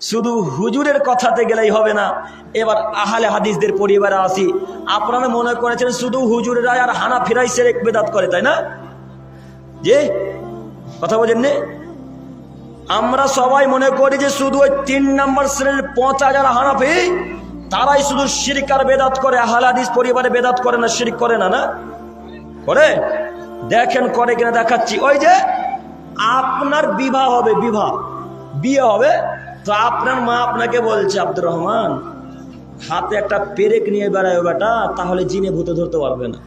শুধু হুজুরের কথাতে গেলেই হবে না। এবার আহালে হাদিসদের পরিবারে আসি। আপনারা মনে করেছেন শুধু হুজুরেরাই আর হানা ফিরাই সেরেক বেদাত করে, তাই না? যে কথা বোঝেন? আমরা সবাই মনে করি যে শুধু ওই তিন নম্বর শ্রেণির পঁচা যারা হানাফি, তারাই শুধু শিরিকার বেদাত করে। আহলে হাদিস পরিবারে বেদাত করে না, শিরিক করে না না? করে? দেখেন, করে কিনা দেখাচ্ছি। ওই যে আপনার বিবাহ হবে, বিবাহ। বিয়ে হবে তো আপনার মা আপনাকে বলছে, আব্দুর রহমান, হাতে একটা পেরেক নিয়ে বেড়ায় বেটা, তাহলে জিনে ভূতে ধরতে পারবে না।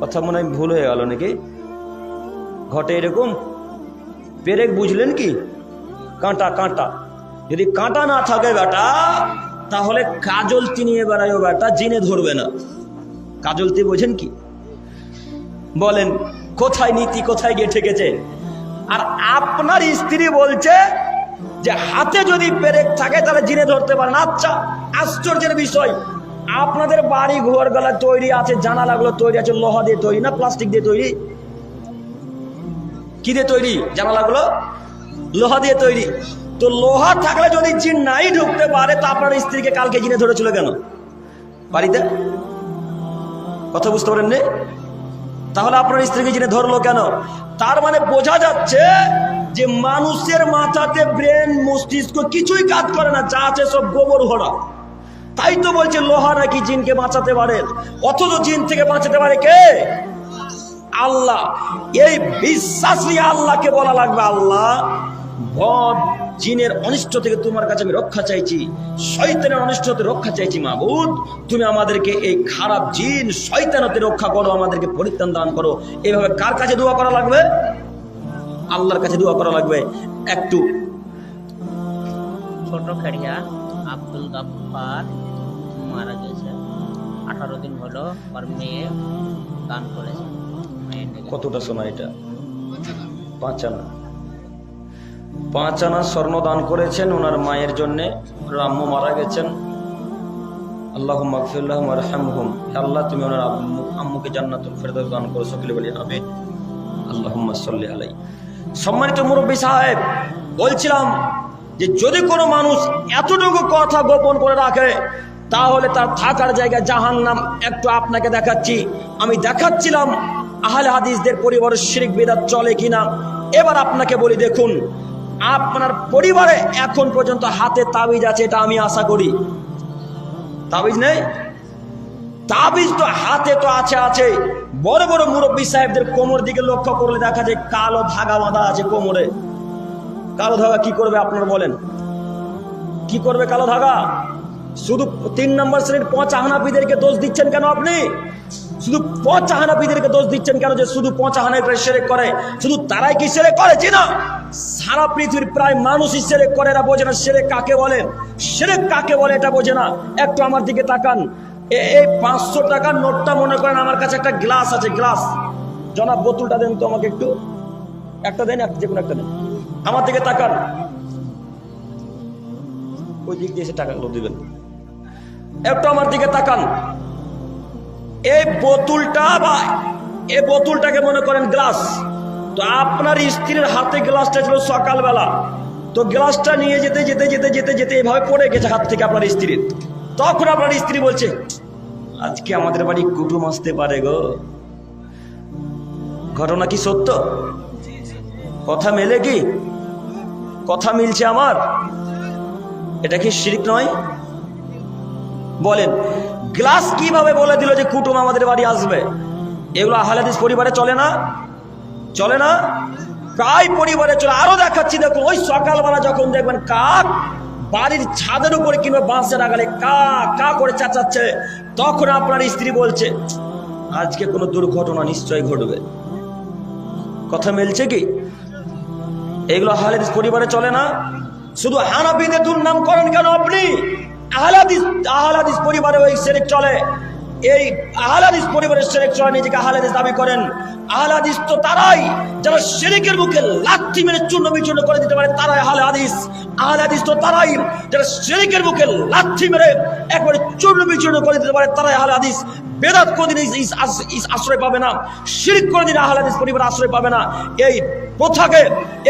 কথা মনে হয় ভুল হয়ে গেল নাকি? ঘটে এরকম? পেরেক বুঝলেন কি? কাঁটা কাঁটা। যদি কাঁটা না থাকে বেটা, তাহলে কাজলতি নিয়ে বেড়ায় বেটা, জিনে ধরবে না। কাজলতি বোঝেন কি? বলেন, কোথায় নীতি, কোথায় গিয়ে ঠেকেছে আর আপনার স্ত্রী বলছে যে হাতে যদি পেরেক থাকে, তাহলে জিনে ধরতে পারেন। আচ্ছা আশ্চর্যের বিষয়। আপনাদের বাড়ি ঘর গলা তৈরি আছে জানালাগুলো তৈরি আছে, লোহা দিয়ে তৈরি না, প্লাস্টিক দিয়ে তৈরি? কি দিয়ে তৈরি? জানালাগুলো লোহা দিয়ে তৈরি। তো লোহা থাকলে যদি জিন নাই ঢুকতে পারে, তো আপনার স্ত্রীকে কালকে জিনে ধরেছিল কেন? বাড়িতে? কথা বুঝতে পারেন তাহলে আপনার স্ত্রীকে জিনে ধরলো কেন? তার মানে বোঝা যাচ্ছে যে মানুষের মাথাতে ব্রেন, মস্তিষ্ক কিছুই কাজ করে না, যা আছে সব গোবর ভরা তাই তো বলছে, লোহা নাকি জিনকে বাঁচাতে পারে? অথচ জিন থেকে বাঁচাতে পারে কে? আল্লাহ। এই বিশ্বাস নিয়ে আল্লাহকে বলা লাগবে, আল্লাহ জিনের অনিষ্ট থেকে তোমার কাছে আমি রক্ষা চাইছি। শয়তানের অনিষ্ট হতে রক্ষা চাইছি মাহবুদ। তুমি আমাদেরকে এই খারাপ জিন শয়তানতে রক্ষা করো আমাদেরকে পরিত্রাণ দান করো। এইভাবে কার কাছে দোয়া করা লাগবে? আল্লাহর কাছে দোয়া করা লাগবে। একটু ছোট খেড়িয়া আব্দুল গাফফার মারা গেছে। আঠারো দিন হলো ওর মেয়ে দান করেছে। কতটা সময় এটা? পাঁচ আনা পাঁচ আনা স্বর্ণ দান করেছেন ওনার মায়ের জন্যে। ওনার আম্মু মারা গেছেন। আল্লাহ মাগফিল্লাহ আরহামহুম। হে আল্লাহ, তুমি ওনার আম্মু, আম্মুকে জান্নাতুল ফেরদাউস দান করো সকলে বলি? আমিন। আল্লাহুম্মা সাল্লি আলাই। সম্মানিত মুরব্বী সাহেব, বলছিলাম যে যদি কোনো মানুষ এতটুকু কথা গোপন করে রাখে, তাহলে তার থাকার জায়গায় জাহান্নাম একটু আপনাকে দেখাচ্ছি। আমি দেখাচ্ছিলাম আহলে হাদিসদের পরিবারের শিরিক বেদাত চলে কিনা। এবার আপনাকে বলি, দেখুন আপনার পরিবারে এখন পর্যন্ত হাতে তাবিজ আছে, এটা আমি আশা করি। তাবিজ নেই? তাবিজ তো হাতে তো আছে আছে। বড় বড় মুরব্বী সাহেবদের কোমর দিকে লক্ষ্য করলে দেখা যায় কালো ধাগা বাঁধা আছে কোমরে। কালো ধাগা কি করবে আপনার বলেন? কি করবে কালো ধাগা? শুধু তিন নম্বর শ্রেণির পঁচ আহনাপিদেরকে দোষ দিচ্ছেন কেন আপনি? শুধু পঁচ আহনাপিদেরকে দোষ দিচ্ছেন কেন যে শুধু পঁচ আহনাপিরা সেরেক করে? শুধু তারাই কি সেরেক করে? না। সারা পৃথিবীর প্রায় মানুষই সেরেক করে, এরা বোঝে না সেরেক কাকে বলে? সেরেক কাকে বলে এটা বোঝে না। একটু আমার দিকে তাকান। এই পাঁচশো টাকার নোটটা মনে করেন আমার কাছে একটা গ্লাস আছে, গ্লাস। জনাব, বোতলটা দেন তো আমাকে একটু। একটা দেন যে কোনো একটা দেন। আমার দিকে তাকান। ওই দিক দিয়ে এসে টাকাগুলো দিবেন। একটু আমার দিকে তাকান। এই বোতলটা বা এই বোতলটাকে মনে করেন গ্লাস। তো আপনার স্ত্রীর হাতে গ্লাসটা ছিল সকালবেলা। তো গ্লাসটা নিয়ে যেতে যেতে যেতে যেতে যেতে এভাবে পড়ে গেছে হাত থেকে আপনার স্ত্রীর। তখন আপনার স্ত্রী বলছে, আজকে আমাদের বাড়ি কুটুম আসতে পারে গো। ঘটনা কি সত্য? কথা মেলে কি? কথা মিলছে আমার। এটা কি শিরিক নয়? বলেন, গ্লাস কীভাবে বলে দিল যে কুটুম আমাদের বাড়ি আসবে? এগুলো আহলাদিস পরিবারে চলে না? চলে না? প্রায় পরিবারে চলে। আরও দেখাচ্ছি দেখুন, ওই সকালবেলা যখন দেখবেন কাক বাড়ির ছাদের উপরে কিংবা বাঁশের আগালে কা কা করে চাচাচ্ছে, তখন আপনার স্ত্রী বলছে, আজকে কোনো দুর্ঘটনা নিশ্চয়ই ঘটবে। কথা মিলছে কি? এগুলো আহলাদিস পরিবারে চলে না? শুধু হানাফিদের দুর্নাম করেন কেন আপনি? আহলাদিস আহলাদিস পরিবারে ওই সেরেক চলে। এই আহলাদিস পরিবারের সেরেক চলে নিজেকে আহলাদিস দাবি করেন। আহলাদিস তো তারাই যারা শেরিকের মুখে লাথি মেরে চূর্ণ বিচূর্ণ করে দিতে পারে, তারাই আহলে হাদিস। আহলে হাদিস তো তারাই যারা শিরিকের মুখে লাথি মেরে একবারে চূর্ণ বিচূর্ণ করে দিতে পারে, তারাই আহলে হাদিস। বেদাত কোনদিন আশ্রয় পাবে না। শিরিক কোনদিন আহলে হাদিস পরিবার আশ্রয় পাবে না। এই প্রথাকে,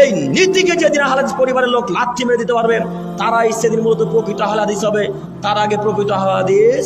এই নীতিকে যেদিন আহলে হাদিস পরিবারের লোক লাথি মেরে দিতে পারবে, তারাই সেদিন মূলত প্রকৃত আহলে হাদিস হবে। তার আগে প্রকৃত আহলে হাদিস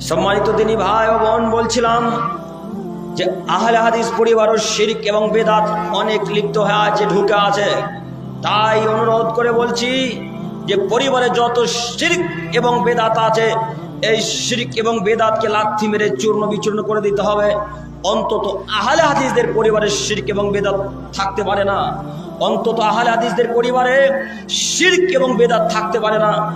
সম্মানিত তিনি ভাই ও বোন, বলছিলাম যে আহলে হাদিস পরিবার ও শিরিক এবং বেদাত অনেক লিপ্ত হয়ে আছে, ঢুকে আছে। তাই অনুরোধ করে বলছি যে পরিবারে যত শিরিক এবং বেদাত আছে, এই শিরিক এবং বেদাতকে লাথি মেরে চূর্ণ বিচূর্ণ করে দিতে হবে। অন্তত আহলে হাদিসদের পরিবারে শিরিক এবং বেদাত থাকতে পারে না। অন্তত আহলে হাদিসদের পরিবারে শিরিক এবং বেদাত থাকতে পারে না।